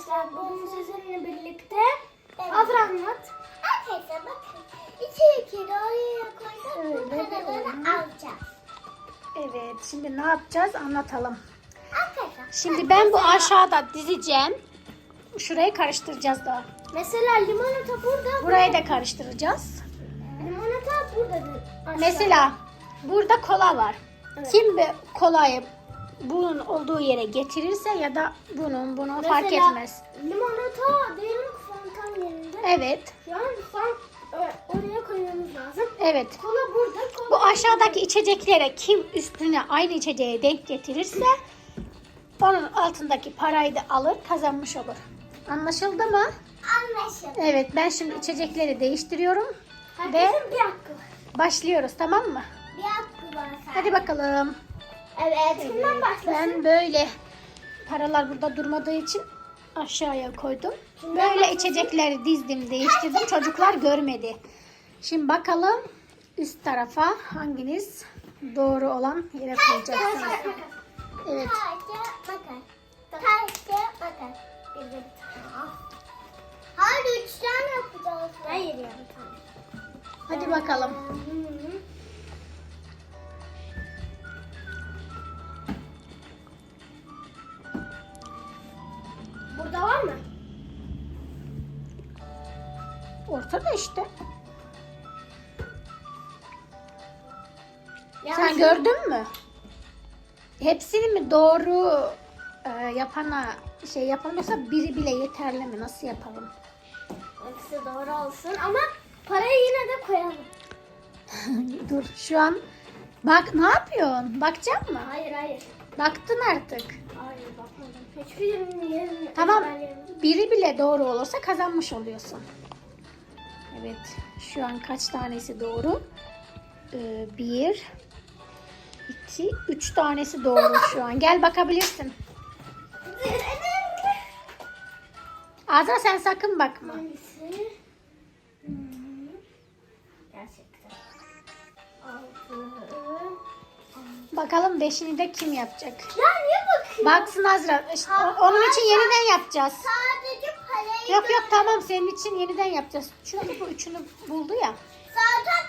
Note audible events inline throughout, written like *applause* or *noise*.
arkadaşlar bugün sizinle birlikte Azra anlat. Arkadaşlar bakın. İçeri kere oraya koyduk. Bu alacağız. Evet şimdi ne yapacağız anlatalım. Arkadaşlar. Şimdi ben bu aşağıda dizeceğim. Şurayı karıştıracağız da. Mesela limonata burada. Burayı da karıştıracağız. Limonata burada. Mesela burada kola var. Kim bir kolayı bunun olduğu yere getirirse ya da bunun bunu fark etmez. Limonata diyelim fontan yerinde. Evet. An fan e, oraya koymamız lazım. Evet. Kola burada. Kola Bu aşağıdaki içeceklere kim üstüne aynı içeceğe denk getirirse onun altındaki parayı da alır kazanmış olur. Anlaşıldı mı? Anlaşıldı. Evet ben şimdi içecekleri değiştiriyorum ve Herkesin bir hakkı var. başlıyoruz tamam mı? Bir hakkı var sadece. Hadi bakalım. Evet. Kimden başlasın? Ben böyle paralar burada durmadığı için aşağıya koydum. Kimden Böyle başlasın? içecekleri dizdim değiştirdim çocuklar görmedi. Şimdi bakalım üst tarafa hanginiz doğru olan yere koyacaksınız. Evet. Hayır üç tane yapacağız. Hayır ya bir tane. Hadi bakalım. Burada Ortada işte. Sen Yanlış- gördün mü? Hepsini mi doğru e, yapana şey yapalım yoksa biri bile yeterli mi? Nasıl yapalım? İkisi doğru olsun ama parayı yine de koyalım. *laughs* Dur şu an bak ne yapıyorsun? Bakacak mı? Hayır hayır. Baktın artık. Hayır bakmadım. Hiçbirinin yerini Tamam. Biri bile doğru olursa kazanmış oluyorsun. Evet. Şu an kaç tanesi doğru? Ee, bir, iki, üç tanesi doğru şu an. Gel bakabilirsin. Azra sen sakın bakma. Hangisi? Gerçekten. Altı. Bakalım beşini de kim yapacak? Ya niye bakıyorsun? Baksın Azra. İşte onun için yeniden yapacağız. Sadece Yok yok tamam senin için yeniden yapacağız. Çünkü bu üçünü buldu ya. zaten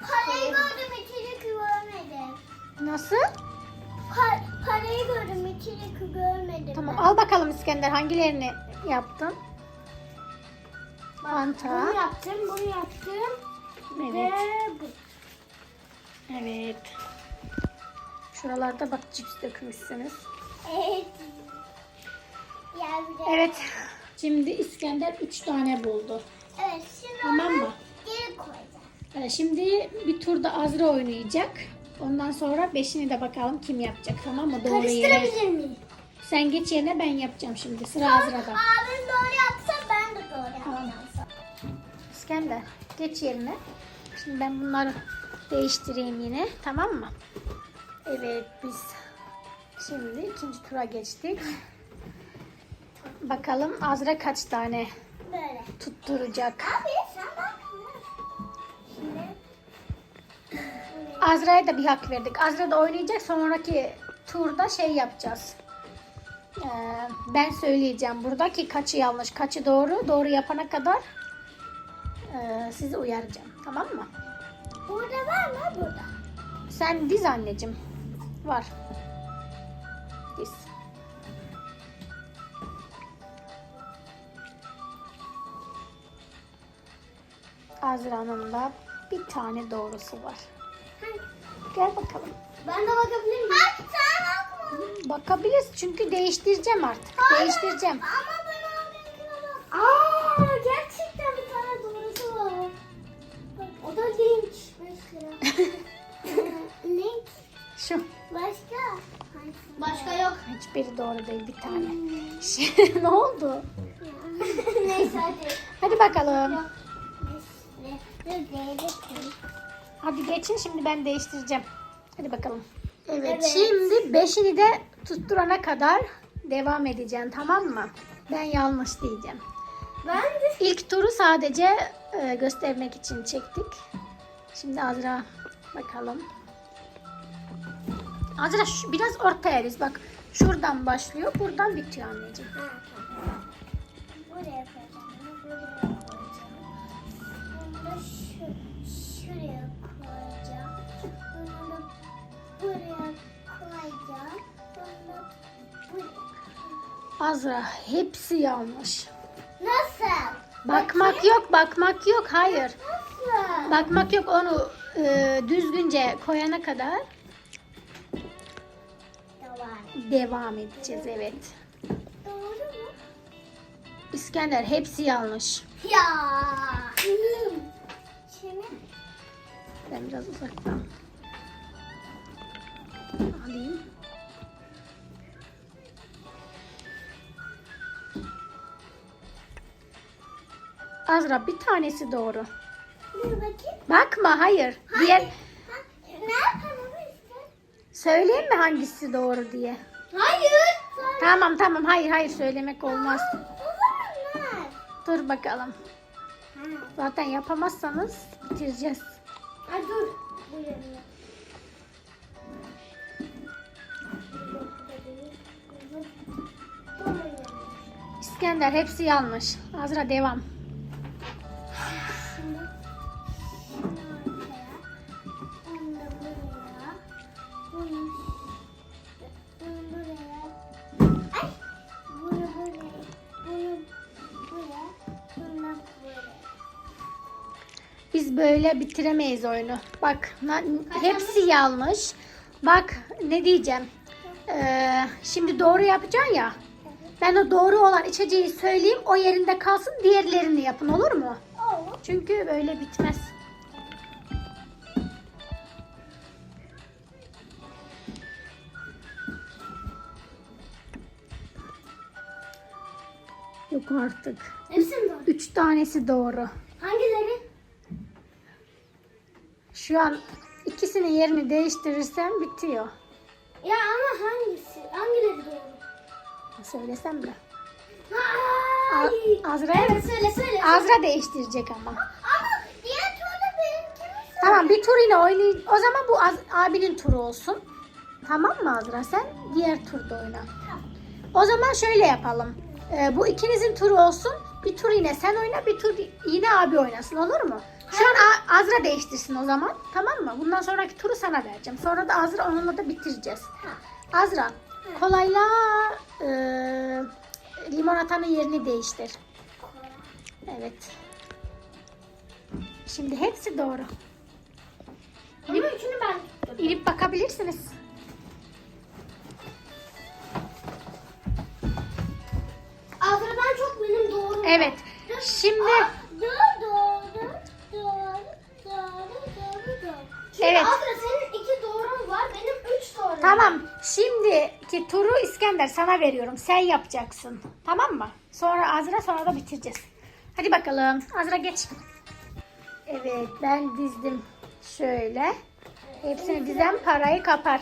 parayı gördüm içeri görmedim. Nasıl? Pa- parayı gördüm içeri görmedim. Tamam ben. al bakalım İskender hangilerini yaptın? Fanta. Bunu yaptım, bunu yaptım. Evet. Ve bu. Evet. Şuralarda bak cips dökmüşsünüz. Evet. Evet. Şimdi İskender 3 tane buldu. Evet şimdi Tamam onu mı? geri koyacağız. Ee, Şimdi bir turda Azra oynayacak. Ondan sonra beşini de bakalım kim yapacak tamam mı? Doğru yere. Karıştırabilir miyim? Sen geç yerine ben yapacağım şimdi. Sıra Azra'da. Abim doğru yapsa ben de doğru yapacağım. İskender geç yerine. Şimdi ben bunları değiştireyim yine. Tamam mı? Evet biz şimdi ikinci tura geçtik. Bakalım Azra kaç tane Böyle. tutturacak. Abi. Şimdi. Azra'ya da bir hak verdik. Azra da oynayacak. Sonraki turda şey yapacağız. Ee, ben söyleyeceğim buradaki kaçı yanlış, kaçı doğru. Doğru yapana kadar e, sizi uyaracağım. Tamam mı? Burada var mı? Burada. Sen diz anneciğim. Var. Diz. Azra'nın da bir tane doğrusu var. Gel bakalım. Ben de bakabilir miyim? Abi sen bakma. Bakabiliriz çünkü değiştireceğim artık. Değiştireceğim. Ama ben abimkine. Aa, gerçekten bir tane doğrusu var. Bak, o da linç. Link. *laughs* Şu. Başka? Başka yok. Hiçbiri doğru değil bir tane. Şey, *laughs* ne oldu? *laughs* Neyse hadi. Hadi bakalım. Ne? Hadi geçin şimdi ben değiştireceğim. Hadi bakalım. Evet, Evet. şimdi beşini de tutturana kadar devam edeceğim tamam mı? Ben yanlış diyeceğim. Ben de İlk turu sadece e, göstermek için çektik. Şimdi Azra bakalım. Azra şu- biraz ortaya diz bak. Şuradan başlıyor, buradan bitiyor anneciğim. Ha, tamam. Buraya koyacağım. Buraya da şu, şuraya koyacağım. Bunu da buraya koyacağım. Bunu da buraya. Azra hepsi yanlış. Nasıl? Bakmak yok, bakmak yok. Hayır. Nasıl? Bakmak yok onu e, düzgünce koyana kadar Tamam. devam edeceğiz evet. Doğru mu? İskender hepsi yanlış. Ya. Şimdi Ben biraz uzaktan alayım. Azra bir tanesi doğru. dur bakayım. Bakma hayır. Diğer Ha, ne yapalım söyleyeyim mi hangisi doğru diye. Hayır. Tamam tamam hayır hayır söylemek olmaz. Olamaz. Dur bakalım. Zaten yapamazsanız bitireceğiz. Ay dur. Bu yanıyor. İskender hepsi yanlış. Azra devam. Biz böyle bitiremeyiz oyunu. Bak hepsi yanlış. Bak ne diyeceğim. Ee, şimdi doğru yapacaksın ya. Ben o doğru olan içeceği söyleyeyim. O yerinde kalsın. Diğerlerini yapın olur mu? Olur. Çünkü böyle bitmez. Yok artık. Hepsi doğru. Üç tanesi doğru. Hangileri? Şu an ikisinin yerini değiştirirsem bitiyor. Ya ama hangisi? Hangileri doğru? Söylesem mi? Ay. A- Azra'ya Evet söyle söyle. Azra değiştirecek ama. Ama diğer turda benimki mi? Tamam bir tur yine oynayın. O zaman bu Az- abinin turu olsun. Tamam mı Azra? Sen diğer turda oyna. O zaman şöyle yapalım. Ee, bu ikinizin turu olsun. Bir tur yine sen oyna, bir tur yine abi oynasın olur mu? Şu an Azra değiştirsin o zaman. Tamam mı? Bundan sonraki turu sana vereceğim. Sonra da Azra onunla da bitireceğiz. Azra, kolayla e, limonatanın yerini değiştir. Evet. Şimdi hepsi doğru. Ama üçünü ben tuttum. İnip bakabilirsiniz. Azra'dan çok benim doğru. Evet. Şimdi Aa, Dur doğru. Doğru. Doğru. Doğru. Doğru. Şimdi Evet. Azra senin iki doğrun var. Benim üç doğrum. tamam. Şimdiki turu İskender sana veriyorum. Sen yapacaksın. Tamam mı? Sonra Azra sonra da bitireceğiz. Hadi bakalım. Azra geç. Evet ben dizdim şöyle. Hepsini dizem parayı kapar.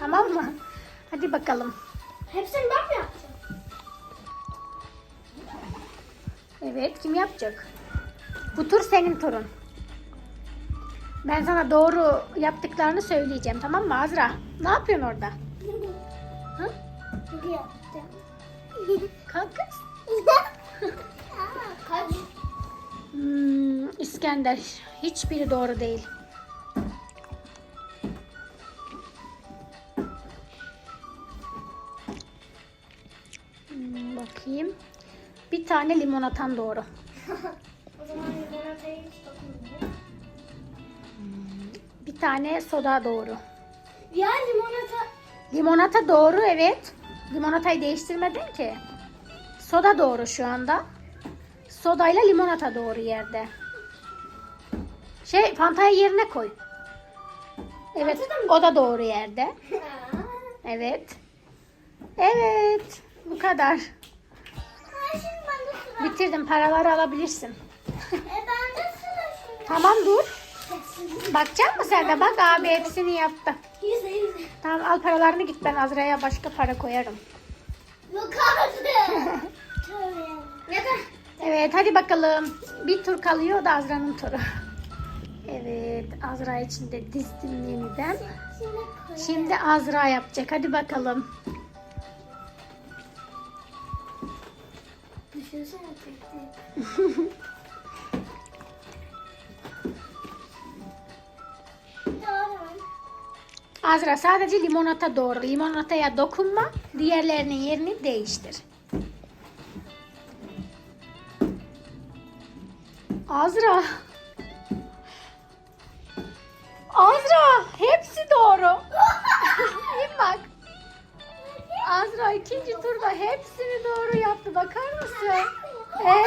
Tamam mı? Hadi bakalım. Hepsini ben mi yapacağım? Evet kim yapacak? Bu tur senin turun. Ben sana doğru yaptıklarını söyleyeceğim tamam mı Azra? Ne yapıyorsun orada? *laughs* Hı? *laughs* Kalk kız. *laughs* Hmm, İskender hiçbiri doğru değil. Hmm, bakayım. Bir tane limonatan doğru. O zaman limonataya hiç. Bir tane soda doğru. Ya limonata Limonata doğru evet. Limonatayı değiştirmedin ki. Soda doğru şu anda. Sodayla limonata doğru yerde. Şey Fanta'yı yerine koy. Evet o da doğru yerde. Evet. Evet. Bu kadar. Bitirdim. Paraları alabilirsin. E ben de sıra şimdi. Tamam dur. Bakacak mısın sen de? Bak abi hepsini yaptı. Yüzde yüzde. Tamam al paralarını git ben Azra'ya başka para koyarım. Yok kaldı. *laughs* evet hadi bakalım. Bir tur kalıyor da Azra'nın turu. Evet Azra için de dizdim yeniden. Şimdi Azra yapacak. Hadi bakalım. Düşünsene tek tek. *laughs* Azra sadece limonata doğru. Limonataya dokunma. Diğerlerinin yerini değiştir. Azra. Azra hepsi doğru. İyi bak. Azra ikinci turda hepsini doğru yaptı. Bakar mısın? Evet. *laughs*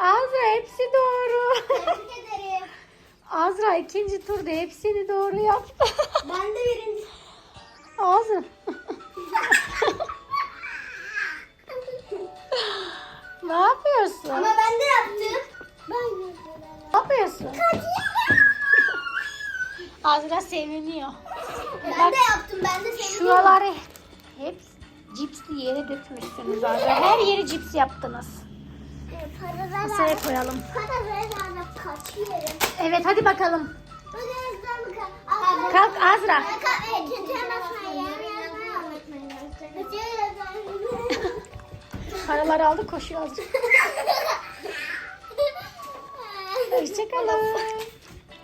Azra hepsi doğru. Azra ikinci turda hepsini doğru yaptı. *laughs* Ben de birinci. Azra. ne yapıyorsun? Ama ben de yaptım. Ben de. Ne yapıyorsun? Azra seviniyor. Ben de yaptım. Ben de seviyorum. Şuraları hep cipsli yere dökmüşsünüz Azra. Her yeri cips yaptınız. Masaya koyalım. Kaçıyorum. Evet hadi bakalım. Kalk Azra. Paraları aldı koşuyor Azra. *laughs* Hoşçakalın.